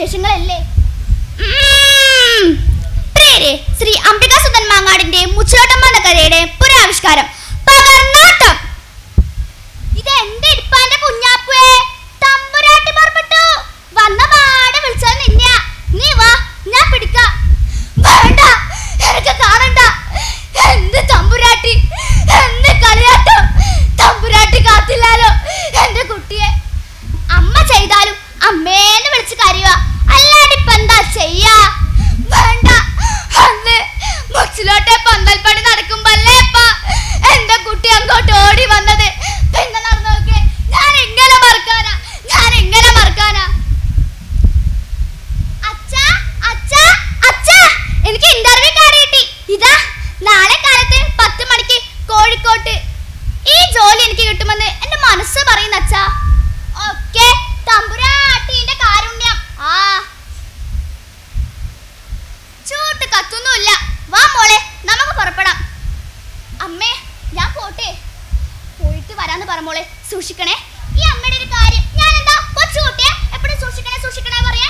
വിശേഷങ്ങളല്ലേ? ശ്രീ അംബികാസുതൻ മാങ്ങാടിന്റെ മുച്ചോട്ടമ്മ എന്ന കഥയുടെ പുരാവിഷ്കാരം. മോളെ സൂക്ഷിക്കണേ. ഈ അമ്മയുടെ ഒരു കാര്യം. ഞാൻ എന്താ കൊച്ചു കുട്ടിയെ എപ്പോഴും സൂക്ഷിക്കണേ സൂക്ഷിക്കണേ പറയാ?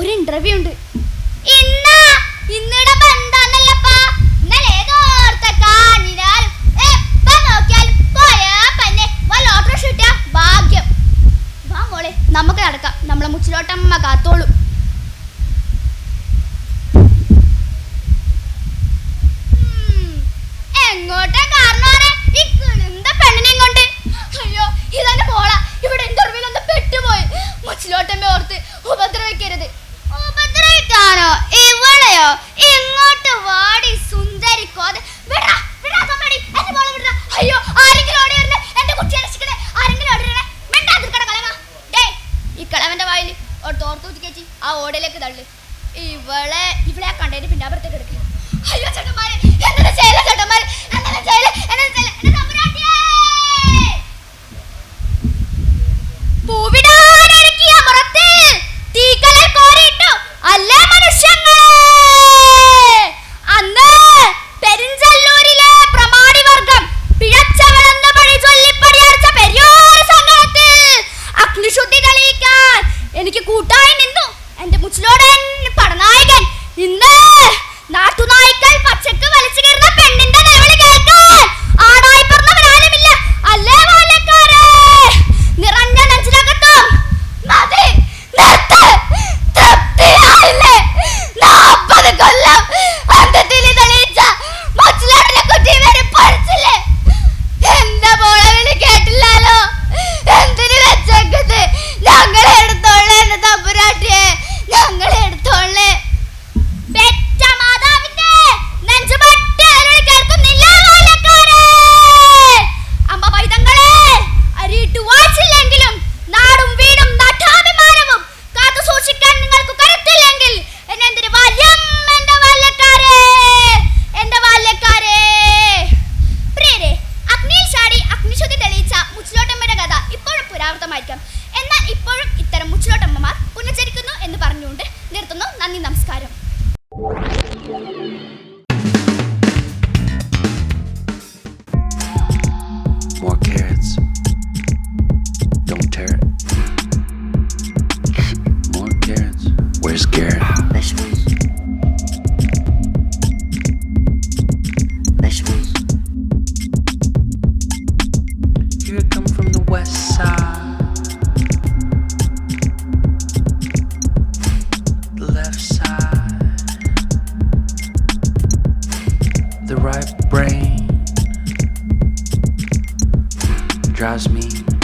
ഒരു ഇന്റർവ്യൂ ഉണ്ട്. ഇന്ന് മനസ്സിലോട്ടമ്മ കാത്തോളും. ഈ അയ്യോ ഇവിടെ ഉപദ്രവിക്കരുത്. ഉപദ്രവിക്കാനോ? ഇവളെയോ? ഇങ്ങോട്ട് വാടി സുന്ദരി കോതെ വേടാ. ഓർത്ത് ചേച്ചി ആ ഓടയിലേക്ക് തള്ളു. ഇവളെ ഇവളെ കണ്ടതിന് പിന്നാപുറത്തേക്ക് എടുക്കുക അയ്യോ ചേട്ടന്മാരെ. ചേട്ടന്മാരെ? എനിക്ക് കൂട്ടായ നിന്നു. എന്റെ മുച്ചിലോടെ പടനായകൻ. ഇന്ന് നാട്ടുനായ്ക്കൾ പച്ചക്ക് വലിച്ചു കയറുന്ന പെണ്ണിന്റെ more carrots. Drives me